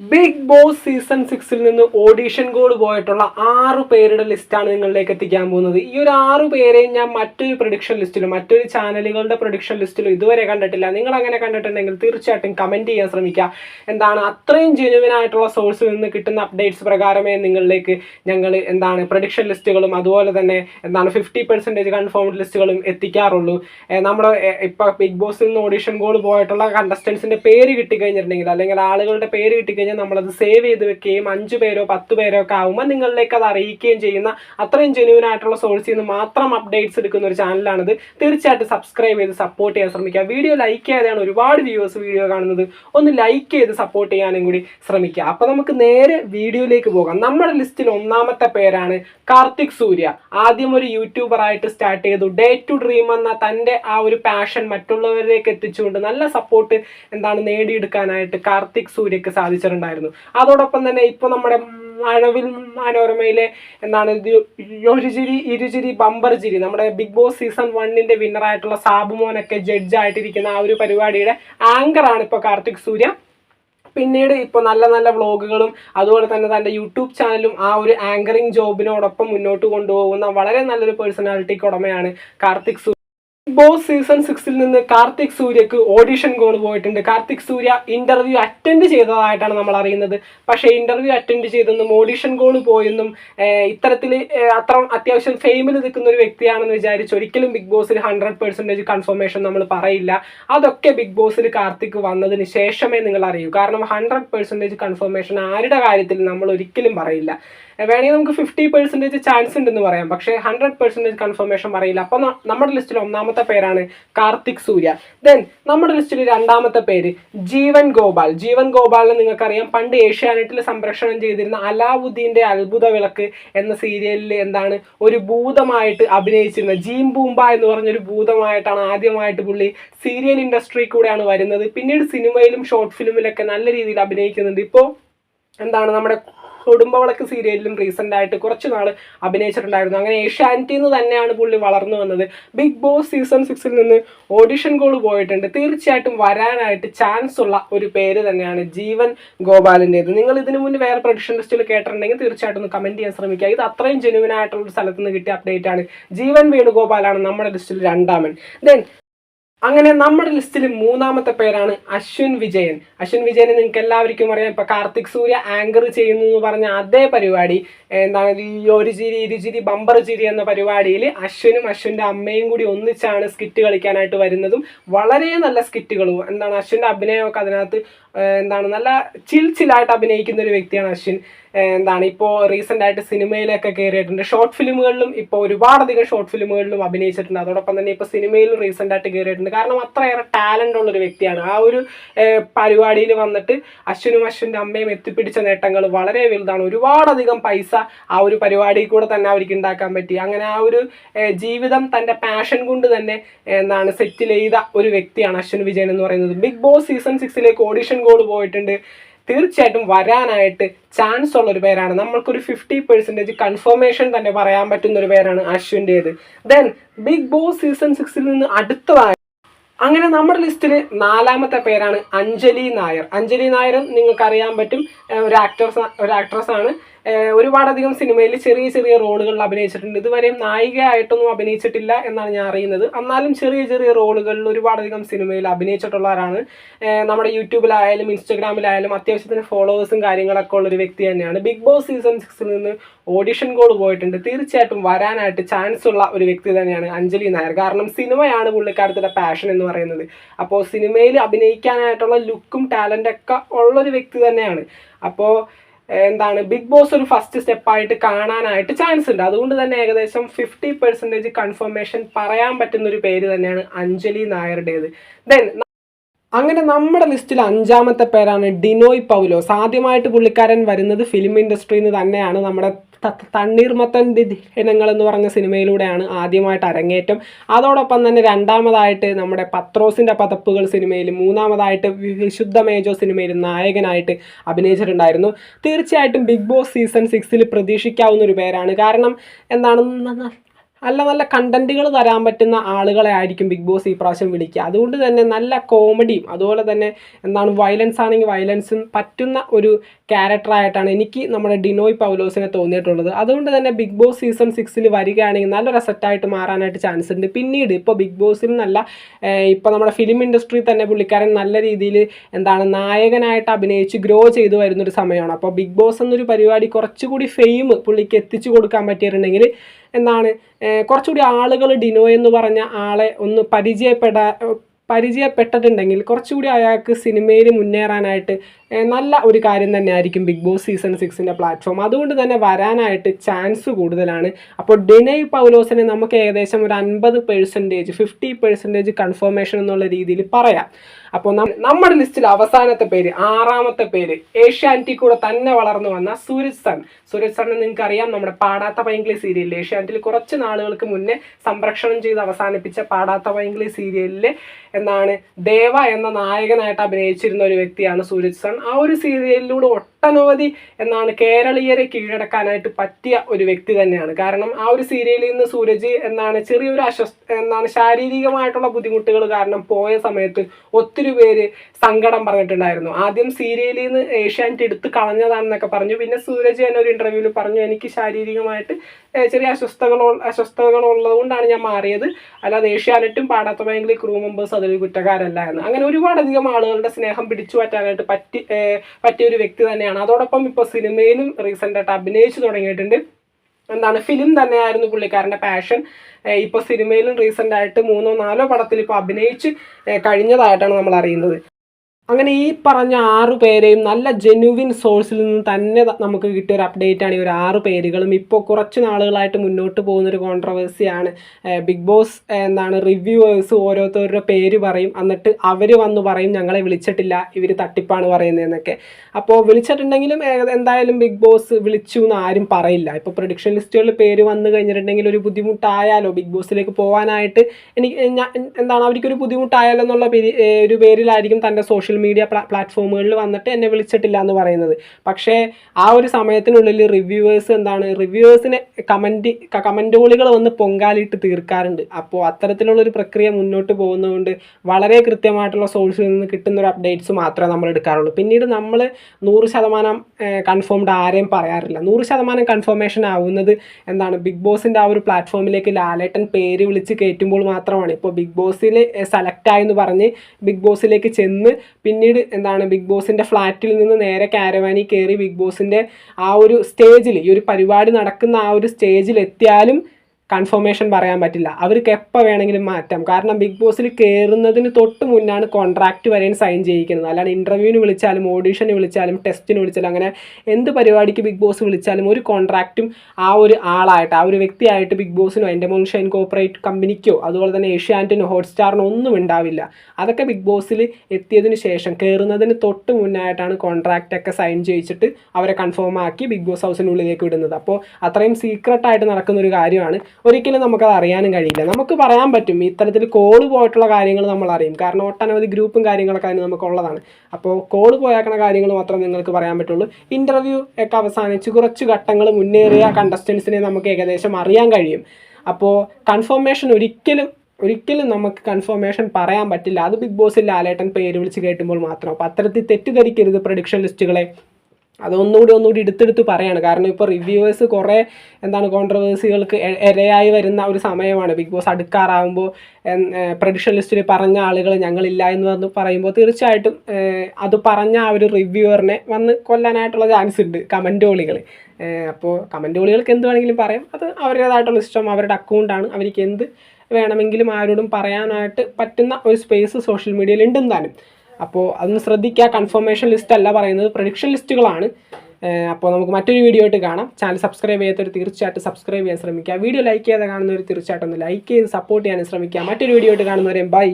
Big Boss season സിക്സിൽ നിന്ന് audition code പോയിട്ടുള്ള ആറു പേരുടെ ലിസ്റ്റാണ് നിങ്ങളിലേക്ക് എത്തിക്കാൻ പോകുന്നത്. ഈ ഒരു ആറു പേരെയും ഞാൻ മറ്റൊരു പ്രൊഡിക്ഷൻ ലിസ്റ്റിലും മറ്റൊരു ചാനലുകളുടെ പ്രൊഡിക്ഷൻ ലിസ്റ്റിലും ഇതുവരെ കണ്ടിട്ടില്ല. നിങ്ങൾ അങ്ങനെ കണ്ടിട്ടുണ്ടെങ്കിൽ തീർച്ചയായിട്ടും കമന്റ് ചെയ്യാൻ ശ്രമിക്കുക. എന്താണ് അത്രയും ജെനുവിൻ ആയിട്ടുള്ള സോഴ്സിൽ നിന്ന് കിട്ടുന്ന അപ്ഡേറ്റ്സ് പ്രകാരമേ നിങ്ങളിലേക്ക് ഞങ്ങൾ എന്താണ് പ്രൊഡിക്ഷൻ ലിസ്റ്റുകളും അതുപോലെ തന്നെ എന്താണ് ഫിഫ്റ്റി പെർസെന്റേജ് കൺഫേംഡ് ലിസ്റ്റുകളും എത്തിക്കാറുള്ളൂ. നമ്മുടെ ഇപ്പോൾ ബിഗ് ബോസിൽ നിന്ന് ഓഡീഷൻ കോഡ് പോയിട്ടുള്ള കണ്ടസ്റ്റൻസിന്റെ പേര് കിട്ടിക്കഴിഞ്ഞിട്ടുണ്ടെങ്കിൽ അല്ലെങ്കിൽ ആളുകളുടെ പേര് കിട്ടിക്കഴിഞ്ഞാൽ നമ്മളത് സേവ് ചെയ്ത് വെക്കുകയും അഞ്ച് പേരോ പത്ത് പേരോ ഒക്കെ ആകുമ്പോൾ നിങ്ങളിലേക്ക് അത് അറിയിക്കുകയും ചെയ്യുന്ന അത്രയും ജെന്യൂൻ ആയിട്ടുള്ള സോഴ്സിൽ നിന്ന് മാത്രം അപ്ഡേറ്റ്സ് എടുക്കുന്ന ഒരു ചാനലാണിത് തീർച്ചയായിട്ടും സബ്സ്ക്രൈബ് ചെയ്ത് സപ്പോർട്ട് ചെയ്യാൻ ശ്രമിക്കുക. വീഡിയോ ലൈക്ക് ചെയ്യാതെയാണ് ഒരുപാട് വ്യൂവേഴ്സ് വീഡിയോ കാണുന്നത്. ഒന്ന് ലൈക്ക് ചെയ്ത് സപ്പോർട്ട് ചെയ്യാനും കൂടി ശ്രമിക്കുക. അപ്പോൾ നമുക്ക് നേരെ വീഡിയോയിലേക്ക് പോകാം. നമ്മുടെ ലിസ്റ്റിൽ ഒന്നാമത്തെ പേരാണ് കാർത്തിക് സൂര്യ. ആദ്യം ഒരു യൂട്യൂബർ ആയിട്ട് സ്റ്റാർട്ട് ചെയ്തു. ഡേ ടു ഡ്രീം എന്ന തന്റെ ആ ഒരു പാഷൻ മറ്റുള്ളവരിലേക്ക് എത്തിച്ചുകൊണ്ട് നല്ല സപ്പോർട്ട് എന്താണ് നേടിയെടുക്കാനായിട്ട് കാർത്തിക് സൂര്യക്ക് സാധിച്ചിട്ടുണ്ടായിരുന്നു അതോടൊപ്പം തന്നെ ഇപ്പോൾ നമ്മുടെ മഴവിൽ മനോരമയിലെ എന്താണ് ഇത് ഒരു ചിരി ഇരുചിരി ബമ്പർ ചിരി. നമ്മുടെ ബിഗ് ബോസ് സീസൺ വണ്ണിന്റെ വിന്നറായിട്ടുള്ള സാബുമോനൊക്കെ ജഡ്ജായിട്ടിരിക്കുന്ന ആ ഒരു പരിപാടിയുടെ ആണ് ഇപ്പോൾ കാർത്തിക് സൂര്യ. പിന്നീട് ഇപ്പോൾ നല്ല നല്ല വ്ളോഗുകളും അതുപോലെ തന്നെ തന്റെ യൂട്യൂബ് ചാനലും ആ ഒരു ആങ്കറിങ് ജോബിനോടൊപ്പം മുന്നോട്ട് കൊണ്ടുപോകുന്ന വളരെ നല്ലൊരു പേഴ്സണാലിറ്റിക്ക് ഉടമയാണ് കാർത്തിക് ബോസ് സീസൺ സിക്സിൽ നിന്ന് കാർത്തിക് സൂര്യക്ക് ഓഡിഷൻ കോൾ പോയിട്ടുണ്ട്. കാർത്തിക് സൂര്യ ഇന്റർവ്യൂ അറ്റൻഡ് ചെയ്തതായിട്ടാണ് നമ്മൾ അറിയുന്നത്. പക്ഷേ ഇന്റർവ്യൂ അറ്റൻഡ് ചെയ്തെന്നും ഓഡിഷൻ കോൾ പോയെന്നും ഇത്തരത്തിൽ അത്ര അത്യാവശ്യം ഫെയിമിൽ നിൽക്കുന്ന ഒരു വ്യക്തിയാണെന്ന് വിചാരിച്ച് ഒരിക്കലും ബിഗ് ബോസിൽ ഹൺഡ്രഡ് പെർസെന്റേജ് കൺഫർമേഷൻ നമ്മൾ പറയില്ല. അതൊക്കെ ബിഗ് ബോസിൽ കാർത്തിക് വന്നതിന് ശേഷമേ നിങ്ങൾ അറിയൂ. കാരണം ഹൺഡ്രഡ് പെർസെന്റേജ് കൺഫർമേഷൻ ആരുടെ കാര്യത്തിൽ നമ്മൾ ഒരിക്കലും പറയില്ല. വേണമെങ്കിൽ നമുക്ക് ഫിഫ്റ്റി പെർസെന്റേജ് ചാൻസ് ഉണ്ടെന്ന് പറയാം. പക്ഷേ ഹൺഡ്രഡ് പെർസെന്റേജ് കൺഫർമേഷൻ പറയില്ല. അപ്പോൾ നമ്മുടെ ലിസ്റ്റിൽ ഒന്നാമത്തെ പേരാണ് കാർത്തിക് സൂര്യ. ദെൻ നമ്മുടെ ലിസ്റ്റിൽ രണ്ടാമത്തെ പേര് ജീവൻ ഗോപാൽ. ജീവൻ ഗോപാലിനെ നിങ്ങൾക്കറിയാം. പണ്ട് ഏഷ്യാനെറ്റിൽ സംപ്രേഷണം ചെയ്തിരുന്ന അലാവുദ്ദീന്റെ അത്ഭുത വിളക്ക് എന്ന സീരിയലിൽ എന്താണ് ഒരു ഭൂതമായിട്ട് അഭിനയിച്ചിരുന്ന ജീം ബൂമ്പ എന്ന് പറഞ്ഞൊരു ഭൂതമായിട്ടാണ് ആദ്യമായിട്ട് പുള്ളി സീരിയൽ ഇൻഡസ്ട്രി കൂടെയാണ് വരുന്നത്. പിന്നീട് സിനിമയിലും ഷോർട്ട് ഫിലിമിലൊക്കെ നല്ല രീതിയിൽ അഭിനയിക്കുന്നുണ്ട്. ഇപ്പോൾ എന്താണ് നമ്മുടെ കുടുംബവിളക്ക് സീരിയലിലും റീസെന്റ് ആയിട്ട് കുറച്ച് നാൾ അഭിനയിച്ചിട്ടുണ്ടായിരുന്നു. അങ്ങനെ ഏഷ്യാനെറ്റിൽ നിന്ന് തന്നെയാണ് പുള്ളി വളർന്നു വന്നത്. ബിഗ് ബോസ് സീസൺ സിക്സിൽ നിന്ന് ഓഡിഷൻ കോൾ പോയിട്ടുണ്ട്. തീർച്ചയായിട്ടും വരാനായിട്ട് ചാൻസ് ഉള്ള ഒരു പേര് തന്നെയാണ് ജീവൻ ഗോപാലിന്റെത് നിങ്ങൾ ഇതിനു മുന്നേ വേറെ പ്രൊഡക്ഷൻ ലിസ്റ്റിൽ കേട്ടിട്ടുണ്ടെങ്കിൽ തീർച്ചയായിട്ടും ഒന്ന് കമന്റ് ചെയ്യാൻ ശ്രമിക്കുക. ഇത് അത്രയും ജെനുവിൻ ആയിട്ടുള്ള ഒരു സ്ഥലത്ത് നിന്ന് കിട്ടിയ അപ്ഡേറ്റ് ആണ്. ജീവൻ വേണുഗോപാലാണ് നമ്മുടെ ലിസ്റ്റിൽ രണ്ടാമൻ. ദെൻ അങ്ങനെ നമ്മുടെ ലിസ്റ്റിൽ മൂന്നാമത്തെ പേരാണ് അശ്വിൻ വിജയൻ. അശ്വിൻ വിജയനെ നിങ്ങൾക്ക് എല്ലാവർക്കും അറിയാം. ഇപ്പൊ കാർത്തിക് സൂര്യ ആങ്കർ ചെയ്യുന്നു എന്ന് പറഞ്ഞ അതേ പരിപാടി എന്താണ് ഈ ഒരു ചിരി ഇരുചിരി ബമ്പർ ചിരി എന്ന പരിപാടിയിൽ അശ്വിനും അശ്വിന്റെ അമ്മയും കൂടി ഒന്നിച്ചാണ് സ്കിറ്റ് കളിക്കാനായിട്ട് വരുന്നതും. വളരെ നല്ല സ്കിറ്റുകളും എന്താണ് അശ്വിന്റെ അഭിനയമൊക്കെ അതിനകത്ത് എന്താണ് നല്ല ചിൽ ചിലായിട്ട് അഭിനയിക്കുന്ന ഒരു വ്യക്തിയാണ് അശ്വിൻ. എന്താണ് ഇപ്പോൾ റീസെന്റ് ആയിട്ട് സിനിമയിലൊക്കെ കയറിയിട്ടുണ്ട് ഷോർട്ട് ഫിലിമുകളിലും ഇപ്പോൾ ഒരുപാടധികം ഷോർട്ട് ഫിലിമുകളിലും അഭിനയിച്ചിട്ടുണ്ട്. അതോടൊപ്പം തന്നെ ഇപ്പോൾ സിനിമയിൽ റീസെന്റ് ആയിട്ട് കയറിയിട്ടുണ്ട് കാരണം അത്രയേറെ ടാലന്റ് ഉള്ളൊരു വ്യക്തിയാണ്. ആ ഒരു പരിപാടിയിൽ വന്നിട്ട് അശ്വിനും അശ്വിന്റെ അമ്മയും എത്തിപ്പിടിച്ച നേട്ടങ്ങൾ വളരെ വലുതാണ്. ഒരുപാടധികം പൈസ ആ ഒരു പരിപാടിയിൽ കൂടെ തന്നെ അവർക്ക് ഉണ്ടാക്കാൻ പറ്റി. അങ്ങനെ ആ ഒരു ജീവിതം തന്റെ പാഷൻ കൊണ്ട് തന്നെ എന്താണ് സെറ്റിൽ ചെയ്ത ഒരു വ്യക്തിയാണ് അശ്വിൻ വിജയൻ എന്ന് പറയുന്നത്. ബിഗ് ബോസ് സീസൺ സിക്സിലേക്ക് ഓഡിഷൻ കോൾ പോയിട്ടുണ്ട്. തീർച്ചയായിട്ടും വരാനായിട്ട് ചാൻസ് ഉള്ള ഒരു പേരാണ്. നമ്മൾക്കൊരു ഫിഫ്റ്റി പെർസെന്റേജ് കൺഫർമേഷൻ തന്നെ പറയാൻ പറ്റുന്ന ഒരു പേരാണ് അശ്വിന്റേത്. ദെൻ ബിഗ് ബോസ് സീസൺ സിക്സിൽ നിന്ന് അടുത്തതായി. അങ്ങനെ നമ്മുടെ ലിസ്റ്റിൽ നാലാമത്തെ പേരാണ് അഞ്ജലി നായർ. അഞ്ജലി നായർ നിങ്ങൾക്ക് അറിയാൻ പറ്റും ഒരു ആക്ട്രസ് ഒരു ആക്ട്രസ് ആണ്. ഒരുപാടധികം സിനിമയിൽ ചെറിയ ചെറിയ റോളുകളിൽ അഭിനയിച്ചിട്ടുണ്ട്. ഇതുവരെയും നായികയായിട്ടൊന്നും അഭിനയിച്ചിട്ടില്ല എന്നാണ് ഞാൻ അറിയുന്നത്. എന്നാലും ചെറിയ ചെറിയ റോളുകളിൽ ഒരുപാടധികം സിനിമയിൽ അഭിനയിച്ചിട്ടുള്ളവരാണ് നമ്മുടെ യൂട്യൂബിലായാലും ഇൻസ്റ്റഗ്രാമിലായാലും അത്യാവശ്യത്തിന് ഫോളോവേഴ്സും കാര്യങ്ങളൊക്കെ ഉള്ള ഒരു വ്യക്തി തന്നെയാണ്. ബിഗ് ബോസ് സീസൺ സിക്സിൽ നിന്ന് ഓഡിഷൻ കോൾ പോയിട്ടുണ്ട്. തീർച്ചയായിട്ടും വരാനായിട്ട് ചാൻസ് ഉള്ള ഒരു വ്യക്തി തന്നെയാണ് അഞ്ജലി നായർ. കാരണം സിനിമയാണ് പുള്ളിക്കാരത്തിന്റെ പാഷൻ എന്ന് പറയുന്നത്. അപ്പോൾ സിനിമയിൽ അഭിനയിക്കാനായിട്ടുള്ള ലുക്കും ടാലന്റൊക്കെ ഉള്ളൊരു വ്യക്തി തന്നെയാണ്. അപ്പോൾ എന്താണ് ബിഗ് ബോസ് ഒരു ഫസ്റ്റ് സ്റ്റെപ്പായിട്ട് കാണാനായിട്ട് ചാൻസ് ഉണ്ട്. അതുകൊണ്ട് തന്നെ ഏകദേശം ഫിഫ്റ്റി പെർസെന്റേജ് കൺഫർമേഷൻ പറയാൻ പറ്റുന്ന ഒരു പേര് തന്നെയാണ് അഞ്ജലി നായരുടേത്. ദെൻ അങ്ങനെ നമ്മുടെ ലിസ്റ്റിൽ അഞ്ചാമത്തെ പേരാണ് ഡിനോയ് പൗലോസ്. ആദ്യമായിട്ട് പുള്ളിക്കാരൻ വരുന്നത് ഫിലിം ഇൻഡസ്ട്രിയിൽ നിന്ന് തന്നെയാണ്. നമ്മുടെ തണ്ണീർമത്തൻ ദിനങ്ങൾ എന്ന് പറഞ്ഞ സിനിമയിലൂടെയാണ് ആദ്യമായിട്ട് അരങ്ങേറ്റം. അതോടൊപ്പം തന്നെ രണ്ടാമതായിട്ട് നമ്മുടെ പത്രോസിന്റെ പതപ്പുകൾ സിനിമയിൽ മൂന്നാമതായിട്ട് വിശുദ്ധ മേജോ സിനിമയിൽ നായകനായിട്ട് അഭിനയിച്ചിട്ടുണ്ടായിരുന്നു. തീർച്ചയായിട്ടും ബിഗ് ബോസ് സീസൺ സിക്സിൽ പ്രതീക്ഷിക്കാവുന്ന ഒരു പേരാണ്. കാരണം എന്താണ്? നല്ല നല്ല കണ്ടന്റുകൾ തരാൻ പറ്റുന്ന ആളുകളെ ആയിരിക്കും ബിഗ് ബോസ് ഈ പ്രാവശ്യം വിളിക്കുക. അതുകൊണ്ട് തന്നെ നല്ല കോമഡിയും അതുപോലെ തന്നെ എന്താണ് വയലൻസ് ആണെങ്കിൽ വയലൻസും പറ്റുന്ന ഒരു ക്യാരക്ടറായിട്ടാണ് എനിക്ക് നമ്മുടെ ഡിനോയ് പൗലോസിനെ തോന്നിയിട്ടുള്ളത്. അതുകൊണ്ട് തന്നെ ബിഗ് ബോസ് സീസൺ സിക്സിൽ വരികയാണെങ്കിൽ നല്ലൊരു അസെറ്റായിട്ട് മാറാനായിട്ട് ചാൻസ് ഉണ്ട്. പിന്നീട് ഇപ്പോൾ ബിഗ് ബോസിൽ നല്ല ഇപ്പോൾ നമ്മുടെ ഫിലിം ഇൻഡസ്ട്രി തന്നെ പുള്ളിക്കാരൻ നല്ല രീതിയിൽ എന്താണ് നായകനായിട്ട് അഭിനയിച്ച് ഗ്രോ ചെയ്തു വരുന്നൊരു സമയമാണ്. അപ്പോൾ ബിഗ് ബോസ് എന്നൊരു പരിപാടി കുറച്ചുകൂടി ഫെയിം പുള്ളിക്ക് എത്തിച്ചു കൊടുക്കാൻ പറ്റിയിട്ടുണ്ടെങ്കിൽ എന്താണ് കുറച്ചുകൂടി ആളുകൾ ഡിനോ എന്ന് പറഞ്ഞ ആളെ ഒന്ന് പരിചയപ്പെടാ പരിചയപ്പെട്ടിട്ടുണ്ടെങ്കിൽ കുറച്ചുകൂടി അയാൾക്ക് സിനിമയിൽ മുന്നേറാനായിട്ട് നല്ല ഒരു കാര്യം തന്നെയായിരിക്കും ബിഗ് ബോസ് സീസൺ സിക്സിന്റെ പ്ലാറ്റ്ഫോം. അതുകൊണ്ട് തന്നെ വരാനായിട്ട് ചാൻസ് കൂടുതലാണ്. അപ്പോൾ ഡിനൈ പൗലോസിനെ നമുക്ക് ഏകദേശം ഒരു അൻപത് പെർസെന്റേജ് ഫിഫ്റ്റി പെർസെന്റേജ് കൺഫർമേഷൻ എന്നുള്ള രീതിയിൽ പറയാം. അപ്പോൾ നമ്മുടെ ലിസ്റ്റിൽ അവസാനത്തെ പേര് ആറാമത്തെ പേര് ഏഷ്യാനെറ്റിൽ കൂടെ തന്നെ വളർന്നു വന്ന സൂരജ് സൺ. സൂരജ് സണ് നിങ്ങൾക്ക് അറിയാം നമ്മുടെ പാടാത്ത പൈങ്കിളി സീരിയലിൽ ഏഷ്യാനെറ്റിൽ കുറച്ച് നാളുകൾക്ക് മുന്നേ സംപ്രേഷണം ചെയ്ത് അവസാനിപ്പിച്ച പാടാത്ത പൈങ്കിളി സീരിയലിൽ എന്നാണ് ദേവ എന്ന നായകനായിട്ട് അഭിനയിച്ചിരുന്ന ഒരു വ്യക്തിയാണ് സൂരജ് സൺ. ആ ഒരു സീരിയലിലൂടെ ഒട്ടനവധി എന്നാണ് കേരളീയരെ കീഴടക്കാനായിട്ട് പറ്റിയ ഒരു വ്യക്തി തന്നെയാണ്. കാരണം ആ ഒരു സീരിയലിൽ നിന്ന് സൂരജ് എന്നാണ് ചെറിയൊരു അസ്വസ്ഥ എന്നാണ് ശാരീരികമായിട്ടുള്ള ബുദ്ധിമുട്ടുകൾ കാരണം പോയ സമയത്ത് ഒത്തിരി പേര് സങ്കടം പറഞ്ഞിട്ടുണ്ടായിരുന്നു. ആദ്യം സീരിയലിൽ നിന്ന് ഏഷ്യാനെറ്റ് എടുത്ത് കളഞ്ഞതാണെന്നൊക്കെ പറഞ്ഞു. പിന്നെ സൂരജ് തന്നെ ഒരു ഇന്റർവ്യൂവിൽ പറഞ്ഞു എനിക്ക് ശാരീരികമായിട്ട് ചെറിയ അസ്വസ്ഥകളോ അസ്വസ്ഥതകൾ ഉള്ളതുകൊണ്ടാണ് ഞാൻ മാറിയത്. അല്ലാതെ ഏഷ്യാനെറ്റും പാടാത്ത ബാങ്കിലെ ക്രൂ മെമ്പേഴ്സ് അതിൽ കുറ്റക്കാരല്ല എന്ന്. അങ്ങനെ ഒരുപാടധികം ആളുകളുടെ സ്നേഹം പിടിച്ചു പറ്റാനായിട്ട് പറ്റി പറ്റിയ ഒരു വ്യക്തി തന്നെയാണ്. അതോടൊപ്പം ഇപ്പോൾ സിനിമയിലും റീസെന്റായിട്ട് അഭിനയിച്ചു തുടങ്ങിയിട്ടുണ്ട്. എന്താണ് ഫിലിം തന്നെയായിരുന്നു പുള്ളിക്കാരന്റെ പാഷൻ ഇപ്പോൾ സിനിമയിലും റീസെന്റായിട്ട് മൂന്നോ നാലോ പടത്തിൽ ഇപ്പോൾ അഭിനയിച്ച് കഴിഞ്ഞതായിട്ടാണ് നമ്മൾ അറിയുന്നത്. അങ്ങനെ ഈ പറഞ്ഞ ആറു പേരെയും നല്ല ജെനുവിൻ സോഴ്സിൽ നിന്ന് തന്നെ നമുക്ക് കിട്ടിയ ഒരു അപ്ഡേറ്റ് ആണ് ഈ ഒരു ആറ് പേരുകളും. ഇപ്പോൾ കുറച്ച് നാളുകളായിട്ട് മുന്നോട്ട് പോകുന്ന ഒരു കോൺട്രവേഴ്സിയാണ് ബിഗ് ബോസ് എന്താണ് റിവ്യൂവേഴ്സ് ഓരോരുത്തരുടെ പേര് പറയും. എന്നിട്ട് അവർ വന്ന് പറയും ഞങ്ങളെ വിളിച്ചിട്ടില്ല. ഇവർ തട്ടിപ്പാണ് പറയുന്നതെന്നൊക്കെ. അപ്പോൾ വിളിച്ചിട്ടുണ്ടെങ്കിലും എന്തായാലും ബിഗ് ബോസ് വിളിച്ചു എന്ന് ആരും പറയില്ല. ഇപ്പോൾ പ്രൊഡിക്ഷൻ ലിസ്റ്റുകളിൽ പേര് വന്നു കഴിഞ്ഞിട്ടുണ്ടെങ്കിൽ ഒരു ബുദ്ധിമുട്ടായാലോ ബിഗ് ബോസിലേക്ക് പോകാനായിട്ട് എനിക്ക് എന്താണ് അവർക്കൊരു ബുദ്ധിമുട്ടായാലോ എന്നുള്ള ഒരു പേരിലായിരിക്കും തന്റെ സോഷ്യൽ മീഡിയ പ്ലാറ്റ്ഫോമുകളിൽ വന്നിട്ട് എന്നെ വിളിച്ചിട്ടില്ല എന്ന് പറയുന്നത്. പക്ഷേ ആ ഒരു സമയത്തിനുള്ളിൽ റിവ്യൂവേഴ്സ് എന്താണ് റിവ്യൂവേഴ്സിനെ കമന്റ് കമന്റുകളികൾ വന്ന് പൊങ്കാലിട്ട് തീർക്കാറുണ്ട്. അപ്പോൾ അത്തരത്തിലുള്ളൊരു പ്രക്രിയ മുന്നോട്ട് പോകുന്നതുകൊണ്ട് വളരെ കൃത്യമായിട്ടുള്ള സോഴ്സിൽ നിന്ന് കിട്ടുന്ന ഒരു അപ്ഡേറ്റ്സ് മാത്രമേ നമ്മൾ എടുക്കാറുള്ളൂ. പിന്നീട് നമ്മൾ നൂറ് ശതമാനം കൺഫേംഡ് ആരെയും പറയാറില്ല. നൂറ് ശതമാനം കൺഫർമേഷൻ ആവുന്നത് എന്താണ് ബിഗ് ബോസിന്റെ ആ ഒരു പ്ലാറ്റ്ഫോമിലേക്ക് ലാലേട്ടൻ പേര് വിളിച്ച് കയറ്റുമ്പോൾ മാത്രമാണ്. ഇപ്പോൾ ബിഗ് ബോസിൽ സെലക്ട് ആയെന്ന് പറഞ്ഞ് ബിഗ് ബോസിലേക്ക് ചെന്ന് പിന്നീട് എന്താണ് ബിഗ് ബോസിന്റെ ഫ്ലാറ്റിൽ നിന്ന് നേരെ കാരവാനിൽ കയറി ബിഗ് ബോസിന്റെ ആ ഒരു സ്റ്റേജിൽ ഈ ഒരു പരിപാടി നടക്കുന്ന ആ ഒരു സ്റ്റേജിൽ എത്തിയാലും കൺഫർമേഷൻ പറയാൻ പറ്റില്ല. അവർക്ക് എപ്പോൾ വേണമെങ്കിലും മാറ്റാം. കാരണം ബിഗ് ബോസിൽ കയറുന്നതിന് തൊട്ട് മുന്നാണ് കോൺട്രാക്റ്റ് വരെയും സൈൻ ചെയ്യിക്കുന്നത്. അല്ലാണ്ട് ഇന്റർവ്യൂവിന് വിളിച്ചാലും ഓഡീഷന് വിളിച്ചാലും ടെസ്റ്റിന് വിളിച്ചാലും അങ്ങനെ എന്ത് പരിപാടിക്ക് ബിഗ് ബോസ് വിളിച്ചാലും ഒരു കോൺട്രാക്റ്റും ആ ഒരു ആളായിട്ട് ആ ഒരു വ്യക്തിയായിട്ട് ബിഗ് ബോസിനോ എന്റെ മോൺഷൈൻ കോപ്പറേറ്റ് കമ്പനിക്കോ അതുപോലെ തന്നെ ഏഷ്യാനെറ്റിനോ ഹോട്ട്സ്റ്റാറിനോ ഒന്നും ഉണ്ടാവില്ല. അതൊക്കെ ബിഗ് ബോസിൽ എത്തിയതിന് ശേഷം കയറുന്നതിന് തൊട്ട് മുന്നായിട്ടാണ് കോൺട്രാക്റ്റൊക്കെ സൈൻ ചെയ്യിച്ചിട്ട് അവരെ കൺഫേം ആക്കി ബിഗ് ബോസ് ഹൗസിനുള്ളിലേക്ക് വിടുന്നത്. അപ്പോൾ അത്രയും സീക്രട്ടായിട്ട് നടക്കുന്ന ഒരു കാര്യമാണ്. ഒരിക്കലും നമുക്കത് അറിയാനും കഴിയില്ല. നമുക്ക് പറയാൻ പറ്റും. ഇത്തരത്തിൽ കോൾ പോയിട്ടുള്ള കാര്യങ്ങൾ നമ്മൾ അറിയും. കാരണം ഒട്ടനവധി ഗ്രൂപ്പും കാര്യങ്ങളൊക്കെ അതിന് നമുക്കുള്ളതാണ് അപ്പോൾ കോൾ പോയാക്കണ കാര്യങ്ങൾ മാത്രമേ നിങ്ങൾക്ക് പറയാൻ പറ്റുള്ളൂ. ഇന്റർവ്യൂ ഒക്കെ അവസാനിച്ച് കുറച്ച് ഘട്ടങ്ങൾ മുന്നേറിയ കണ്ടസ്റ്റൻസിനെ നമുക്ക് ഏകദേശം അറിയാൻ കഴിയും. അപ്പോൾ കൺഫർമേഷൻ ഒരിക്കലും ഒരിക്കലും നമുക്ക് കൺഫർമേഷൻ പറയാൻ പറ്റില്ല. അത് ബിഗ് ബോസിൽ ലാലേട്ടൻ പേര് വിളിച്ച് കേട്ടുമ്പോൾ മാത്രം. അപ്പോൾ അത്തരത്തിൽ തെറ്റിദ്ധരിക്കരുത് പ്രഡിക്ഷൻ ലിസ്റ്റുകളെ അതൊന്നുകൂടി ഒന്നുകൂടി എടുത്തെടുത്ത് പറയാണ്. കാരണം ഇപ്പോൾ റിവ്യൂവേഴ്സ് കുറേ എന്താണ് കോൺട്രവേഴ്സികൾക്ക് ഇരയായി വരുന്ന ഒരു സമയമാണ്. ബിഗ് ബോസ് അടുക്കാറാകുമ്പോൾ പ്രഡിക്ഷൻ ലിസ്റ്റിൽ പറഞ്ഞ ആളുകൾ ഞങ്ങളില്ല എന്ന് വന്ന് പറയുമ്പോൾ തീർച്ചയായിട്ടും അത് പറഞ്ഞ ആ ഒരു റിവ്യൂവറിനെ വന്ന് കൊല്ലാനായിട്ടുള്ള ചാൻസ് ഉണ്ട് കമന്റോളികൾ അപ്പോൾ കമന്റോളികൾക്ക് എന്ത് വേണമെങ്കിലും പറയാം. അത് അവരുടേതായിട്ടുള്ള ഇഷ്ടം അവരുടെ അക്കൗണ്ടാണ് അവർക്ക് എന്ത് വേണമെങ്കിലും ആരോടും പറയാനായിട്ട് പറ്റുന്ന ഒരു സ്പേസ് സോഷ്യൽ മീഡിയയിൽ ഉണ്ടെന്ന് താനും അപ്പോൾ അതൊന്ന് ശ്രദ്ധിക്കുക. കൺഫർമേഷൻ ലിസ്റ്റ് അല്ല പറയുന്നത്. പ്രഡിക്ഷൻ ലിസ്റ്റുകളാണ് അപ്പോൾ നമുക്ക് മറ്റൊരു വീഡിയോ ആയിട്ട് കാണാം. ചാനൽ സബ്സ്ക്രൈബ് ചെയ്യാത്തവർ തീർച്ചയായിട്ടും സബ്സ്ക്രൈബ് ചെയ്യാൻ ശ്രമിക്കുക. വീഡിയോ ലൈക്ക് ചെയ്യാതെ കാണുന്നവർ തീർച്ചയായിട്ടും ഒന്ന് ലൈക്ക് ചെയ്ത് സപ്പോർട്ട് ചെയ്യാൻ ശ്രമിക്കുക. മറ്റൊരു വീഡിയോ ആയിട്ട് കാണുന്നവരെയും ബൈ